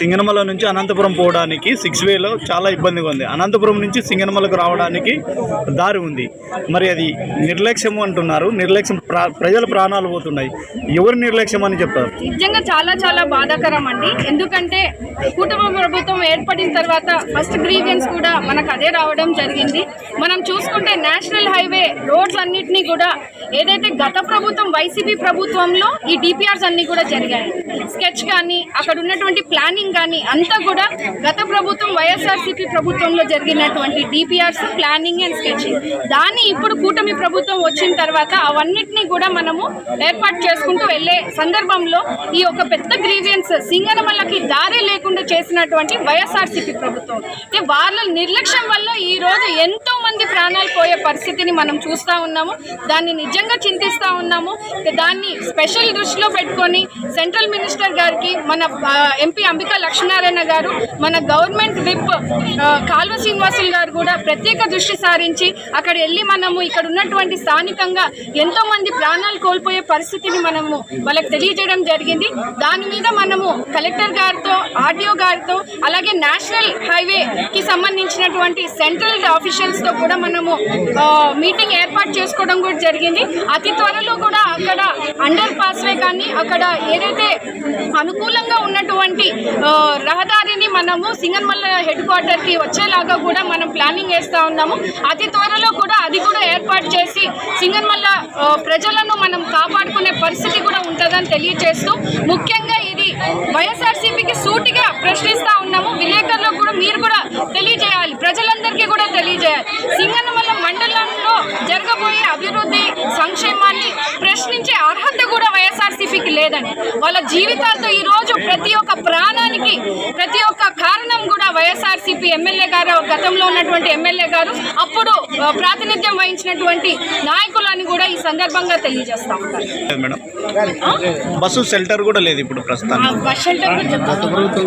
సింగనమల నుంచి అనంతపురం పోవడానికి సిక్స్ వేలో చాలా ఇబ్బందిగా ఉంది. అనంతపురం నుంచి సింగనమలకు రావడానికి దారి ఉంది. మరి అది నిర్లక్ష్యం అంటున్నారు. నిర్లక్ష్యం ప్రా ప్రజల ప్రాణాలు పోతున్నాయి. ఎవరు నిర్లక్ష్యం అని చెప్తారు? నిజంగా చాలా చాలా బాధాకరం అండి. ఎందుకంటే కుటుంబ ప్రభుత్వం ఏర్పడిన తర్వాత ఫస్ట్ గ్రీవియన్స్ కూడా మనకు అదే రావడం జరిగింది. మనం చూసుకుంటే నేషనల్ హైవే రోడ్లన్నింటినీ కూడా ఏదైతే గత ప్రభుత్వం వైసీపీ ప్రభుత్వంలో ఈ డిపిఆర్స్ అన్ని కూడా జరిగాయి. స్కెచ్ కానీ అక్కడ ఉన్నటువంటి ప్లానింగ్ కానీ అంతా కూడా గత ప్రభుత్వం వైఎస్ఆర్సీపీ ప్రభుత్వంలో జరిగినటువంటి డిపిఆర్స్ ప్లానింగ్ అండ్ స్కెచింగ్ దాన్ని ఇప్పుడు కూటమి ప్రభుత్వం వచ్చిన తర్వాత అవన్నిటినీ కూడా మనము ఏర్పాటు చేసుకుంటూ వెళ్ళే సందర్భంలో ఈ ఒక పెద్ద గ్రీవియన్స్ సింగనమల్లకి దారి లేకుండా చేసినటువంటి వైఎస్ఆర్సీపీ ప్రభుత్వం. అంటే వాళ్ళ నిర్లక్ష్యం వల్ల ఈ రోజు ఎంతో మంది ప్రాణాలు పోయే పరిస్థితిని మనం చూస్తూ ఉన్నాము. దాన్ని నిజంగా చింతిస్తూ ఉన్నాము. దాన్ని స్పెషల్ దృష్టిలో పెట్టుకొని సెంట్రల్ మినిస్టర్ గారికి మన ఎంపీ అంబికా లక్ష్మీనారాయణ గారు మన గవర్నమెంట్ విప్ కాల్వ శ్రీనివాసులు గారు కూడా ప్రత్యేక దృష్టి సారించి అక్కడ వెళ్ళి మనము ఇక్కడ ఉన్నటువంటి స్థానికంగా ఎంతోమంది ప్రాణాలు కోల్పోయే పరిస్థితిని మనము వాళ్ళకి తెలియజేయడం జరిగింది. దాని మీద మనము కలెక్టర్ గారితో ఆర్డీఓ గారితో అలాగే నేషనల్ హైవేకి సంబంధించినటువంటి సెంట్రల్ ఆఫీషియల్స్తో కూడా మనము మీటింగ్ ఏర్పాటు చేసుకోవడం కూడా జరిగింది. అతి త్వరలో కూడా అక్కడ అండర్ పాస్వే కానీ అక్కడ ఏదైతే అనుకూలంగా ఉన్నటువంటి రహదారిని మనము సింగన్మల్ల హెడ్ క్వార్టర్కి వచ్చేలాగా కూడా మనం ప్లానింగ్ వేస్తూ ఉన్నాము. అతి త్వరలో కూడా అది కూడా ఏర్పాటు చేసి సింగన్మల్ల ప్రజలను మనం కాపాడుకునే పరిస్థితి కూడా ఉంటుందని తెలియజేస్తూ ముఖ్యంగా ఇది వైఎస్ఆర్సీపీకి సూటిగా ప్రశ్నిస్తా ఉన్నాము విలేకరులకు కూడా మీరు కూడా తెలియజేయాలి ప్రజలందరికీ కూడా తెలియజేయాలి. సింగనమల్ల మండలంలో జరగబోయే అభివృద్ధి సంక్షేమాన్ని ప్రశ్నించే అర్హత కూడా వైఎస్ఆర్సీపీకి లేదండి. వాళ్ళ జీవితాలతో ఈ రోజు ప్రతి ఒక్క ప్రాణానికి ప్రతి ఒక్క కారణం కూడా వైఎస్ఆర్సీపీ ఎమ్మెల్యే గారు గతంలో ఉన్నటువంటి ఎమ్మెల్యే గారు అప్పుడు ప్రాతినిధ్యం వహించినటువంటి నాయకులని కూడా ఈ సందర్భంగా తెలియజేస్తా ఉంటారు. మేడం. బస్సు షెల్టర్ కూడా లేదు ఇప్పుడు బస్ షెల్టర్ చెప్తాను